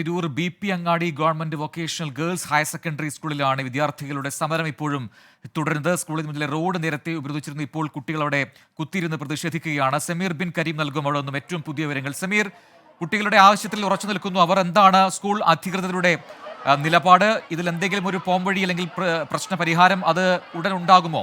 Tirur B P Angadi government vocational girls higher secondary സ്കൂളിലാണ് വിദ്യാർത്ഥികളുടെ സമരം ഇപ്പോഴും തുടരുന്നത്. സ്കൂളിന് മുന്നിലെ റോഡ് നേരത്തെ ഉപരോധിച്ചിരുന്നു. ഇപ്പോൾ കുട്ടികളവിടെ കുത്തിയിരുന്ന് പ്രതിഷേധിക്കുകയാണ്. സമീർ ബിൻ കരീം നൽകും അവിടെ നിന്നും ഏറ്റവും പുതിയ വിവരങ്ങൾ. സമീർ കുട്ടികളുടെ ആവശ്യത്തിൽ ഉറച്ചു നിൽക്കുന്നു. അവർ എന്താണ് സ്കൂൾ അധികൃതരുടെ നിലപാട്? ഇതിൽ എന്തെങ്കിലും ഒരു പോംവഴി അല്ലെങ്കിൽ പ്രശ്ന പരിഹാരം അത് ഉടൻ ഉണ്ടാകുമോ?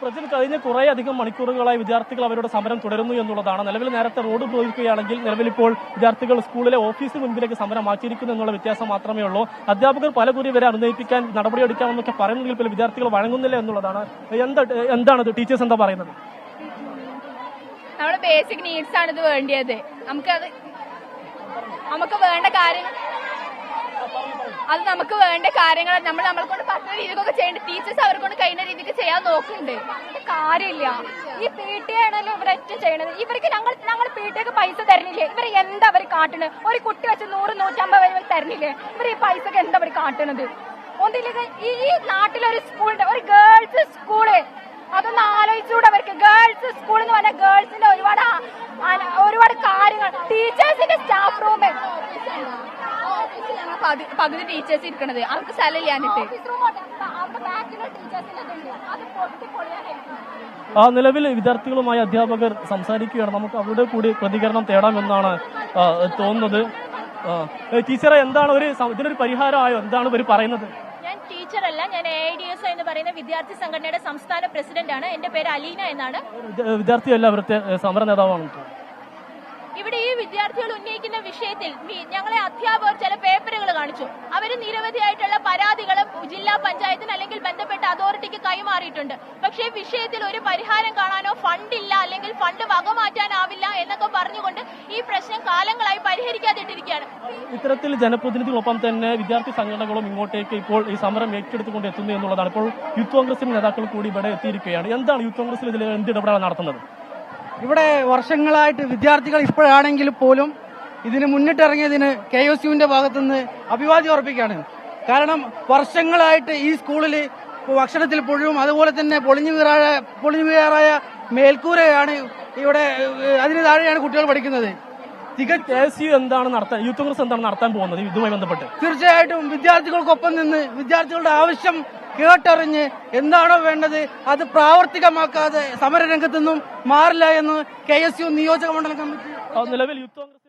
പ്രജൻ കഴിഞ്ഞ കുറേ അധികം മണിക്കൂറുകളായി വിദ്യാർത്ഥികൾ അവരുടെ സമരം തുടരുന്നു എന്നുള്ളതാണ്. നിലവിൽ നേരത്തെ റോഡ് ഉപയോഗിക്കുകയാണെങ്കിൽ നിലവിലിപ്പോൾ വിദ്യാർത്ഥികൾ സ്കൂളിലെ ഓഫീസിന് മുൻപിലേക്ക് സമരം മാറ്റിയിരിക്കുന്നു എന്നുള്ള വ്യത്യാസം മാത്രമേ ഉള്ളൂ. അധ്യാപകർ പല കുറി വരെ അനുനയിപ്പിക്കാൻ നടപടിയെടുക്കാമെന്നൊക്കെ പറയുന്നെങ്കിൽ പോലും വിദ്യാർത്ഥികൾ വഴങ്ങുന്നില്ല എന്നുള്ളതാണ്. എന്താ എന്താണത്? ടീച്ചേഴ്സ് എന്താ പറയുന്നത്? നമ്മുടെ ബേസിക് നീഡ്സ് ആണ് ഇത് വേണ്ടിയത്. നമുക്കത് നമുക്ക് വേണ്ട കാര്യങ്ങൾ അത് നമുക്ക് വേണ്ട കാര്യങ്ങൾ. നമ്മൾ നമ്മളെ കൊണ്ട് പറ്റുന്ന രീതിക്കൊക്കെ ചെയ്യേണ്ട. ടീച്ചേഴ്സ് അവരെ കൊണ്ട് കഴിയുന്ന രീതിക്ക് ചെയ്യാൻ നോക്കുന്നുണ്ട്. കാര്യമില്ല. ഈ പി ടി ആണല്ലോ ഇവിടെ ഏറ്റവും ചെയ്യണത്. ഇവർക്ക് ഞങ്ങൾ ഞങ്ങൾ പി ടി ഒക്കെ പൈസ തരണില്ലേ? ഇവർ എന്താ അവർ കാട്ടണത്? ഒരു കുട്ടി വെച്ച് നൂറ് നൂറ്റമ്പത് വരെ തരണില്ലേ? ഇവർ ഈ പൈസ ഒക്കെ എന്താ അവർ കാട്ടണത്? ഒന്നില്ലെങ്കിൽ ഈ നാട്ടിലൊരു സ്കൂളുണ്ട് ഒരു ഗേൾസ് സ്കൂൾ അതൊന്ന് ആലോചിച്ചുകൂടെ അവർക്ക്. ഗേൾസ് സ്കൂൾ എന്ന് പറഞ്ഞാൽ ഗേൾസിന്റെ ഒരുപാട് ഒരുപാട് കാര്യങ്ങൾ. ടീച്ചേഴ്സിന്റെ സ്റ്റാഫ് റൂം പകുതി ടീച്ചേഴ്സ് ഇരിക്കണത്. അവർക്ക് സ്ഥലം ഇല്ലാഞ്ഞിട്ട്. ആ നിലവിൽ വിദ്യാർത്ഥികളുമായി അധ്യാപകർ സംസാരിക്കുകയാണ്. നമുക്ക് അവരുടെ കൂടി പ്രതികരണം തേടാമെന്നാണ് തോന്നുന്നത്. ടീച്ചറെ എന്താണ് ഒരു ഇതിനൊരു പരിഹാരമായോ? എന്താണ് ഇവർ പറയുന്നത്? ഞാൻ ടീച്ചറല്ല ഞാൻ എ ഐ ഡി എസ് എന്ന് പറയുന്ന വിദ്യാർത്ഥി സംഘടനയുടെ സംസ്ഥാന പ്രസിഡന്റാണ്. ആണ് എന്റെ പേര് അലീന എന്നാണ്. വിദ്യാർത്ഥിയല്ല ഇവിടുത്തെ സമര നേതാവാണ്. ഇവിടെ ഈ വിദ്യാർത്ഥികൾ ഉന്നയിക്കുന്ന വിഷയത്തിൽ ഞങ്ങളെ അധ്യാപകർ ചില പേപ്പറുകൾ കാണിച്ചു. അവർ നിരവധിയായിട്ടുള്ള പരാതികൾ ജില്ലാ പഞ്ചായത്തിന് അല്ലെങ്കിൽ ബന്ധപ്പെട്ട അതോറിറ്റിക്ക് കൈമാറിയിട്ടുണ്ട്. പക്ഷേ വിഷയത്തിൽ ഒരു പരിഹാരം കാണാനോ ഫണ്ടില്ല അല്ലെങ്കിൽ ഫണ്ട് വകമാറ്റാനാവില്ല എന്നൊക്കെ പറഞ്ഞുകൊണ്ട് ഈ പ്രശ്നം കാലങ്ങളായി പരിഹരിക്കാതിട്ടിരിക്കുകയാണ്. ഇത്തരത്തിൽ ജനപ്രതിനിധികളൊപ്പം തന്നെ വിദ്യാർത്ഥി സംഘടനകളും ഇങ്ങോട്ടേക്ക് ഇപ്പോൾ ഈ സമരം ഏറ്റെടുത്തുകൊണ്ട് എത്തുന്നു എന്നുള്ളതാണ്. ഇപ്പോൾ യൂത്ത് കോൺഗ്രസിന്റെ നേതാക്കൾ കൂടി ഇവിടെ എത്തിയിരിക്കുകയാണ്. എന്താണ് യൂത്ത് കോൺഗ്രസിൽ ഇതിൽ എന്ത് ഇടപെടലാണ് നടത്തുന്നത്? ഇവിടെ വർഷങ്ങളായിട്ട് വിദ്യാർത്ഥികൾ ഇപ്പോഴാണെങ്കിൽ പോലും ഇതിന് മുന്നിട്ടിറങ്ങിയതിന് കെ എസ് യുവിന്റെ ഭാഗത്തുനിന്ന് അഭിവാദ്യം അർപ്പിക്കുകയാണ്. കാരണം വർഷങ്ങളായിട്ട് ഈ സ്കൂളിൽ ഭക്ഷണത്തിൽ പുഴുവും അതുപോലെ തന്നെ പൊളിഞ്ഞു വീറായ പൊളിഞ്ഞു വീറായ മേൽക്കൂരയാണ് ഇവിടെ അതിന് താഴെയാണ് കുട്ടികൾ പഠിക്കുന്നത്. എന്താണ് നടത്താൻ യൂത്ത് കോൺഗ്രസ് എന്താണ് നടത്താൻ പോകുന്നത് ഇതുമായി ബന്ധപ്പെട്ട്? തീർച്ചയായിട്ടും വിദ്യാർത്ഥികൾക്കൊപ്പം നിന്ന് വിദ്യാർത്ഥികളുടെ ആവശ്യം കേട്ടറിഞ്ഞ് എന്താണോ വേണ്ടത് അത് പ്രാവർത്തികമാക്കാതെ സമരരംഗത്തു നിന്നും മാറില്ല എന്ന് കെ എസ് യു നിയോജക മണ്ഡലം കമ്മിറ്റി നിലവിൽ യൂത്ത്